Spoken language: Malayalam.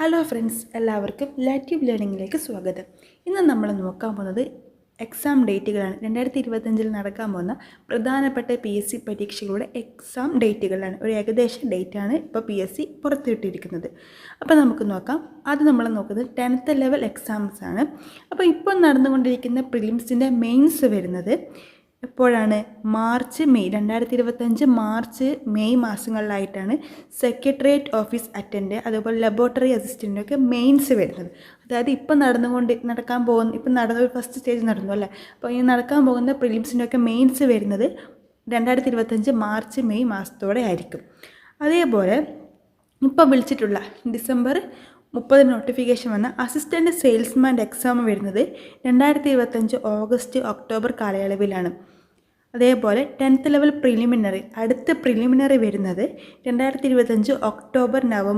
ഹലോ ഫ്രണ്ട്സ് എല്ലാവർക്കും ലാറ്റീവ് ലേണിംഗിലേക്ക് സ്വാഗതം. ഇന്ന് നമ്മൾ നോക്കാൻ പോകുന്നത് എക്സാം ഡേറ്റുകളാണ് രണ്ടായിരത്തി ഇരുപത്തഞ്ചിൽ നടക്കാൻ പോകുന്ന പ്രധാനപ്പെട്ട പി എസ് സി പരീക്ഷകളുടെ എക്സാം ഡേറ്റുകളാണ് ഒരു ഏകദേശ ഡേറ്റാണ് ഇപ്പോൾ പി എസ് സി പുറത്തുവിട്ടിരിക്കുന്നത്. അപ്പോൾ നമുക്ക് നോക്കാം. അത് നമ്മൾ നോക്കുന്നത് ടെൻത്ത് ലെവൽ എക്സാംസ് ആണ്. അപ്പോൾ ഇപ്പോൾ നടന്നുകൊണ്ടിരിക്കുന്ന പ്രിലിംസിന്റെ മെയിൻസ് വരുന്നത് എപ്പോഴാണ്? മാർച്ച് മെയ് രണ്ടായിരത്തി ഇരുപത്തഞ്ച് മാർച്ച് മെയ് മാസങ്ങളിലായിട്ടാണ് സെക്രട്ടേറിയറ്റ് ഓഫീസ് അറ്റൻഡ് അതുപോലെ ലബോറട്ടറി അസിസ്റ്റന്റ് ഒക്കെ മെയിൻസ് വരുന്നത്. അതായത് ഇപ്പം നടന്നുകൊണ്ട് നടക്കാൻ പോകുന്ന ഇപ്പം നടന്ന ഫസ്റ്റ് സ്റ്റേജ് നടന്നു അല്ലേ? അപ്പോൾ ഇനി നടക്കാൻ പോകുന്ന പ്രിലിംസിന്റെ ഒക്കെ മെയിൻസ് വരുന്നത് രണ്ടായിരത്തി ഇരുപത്തഞ്ച് മാർച്ച് മെയ് മാസത്തോടെ ആയിരിക്കും. അതേപോലെ ഇപ്പോൾ വിളിച്ചിട്ടുള്ള ഡിസംബർ മുപ്പത് നോട്ടിഫിക്കേഷൻ വന്ന അസിസ്റ്റന്റ് സെയിൽസ്മാന്റെ എക്സാം വരുന്നത് രണ്ടായിരത്തി ഇരുപത്തഞ്ച് ഓഗസ്റ്റ് ഒക്ടോബർ കാലയളവിലാണ്. അതേപോലെ ടെൻത്ത് ലെവൽ പ്രിലിമിനറി അടുത്ത പ്രിലിമിനറി വരുന്നത് രണ്ടായിരത്തി ഇരുപത്തഞ്ച് ഒക്ടോബർ നവംബർ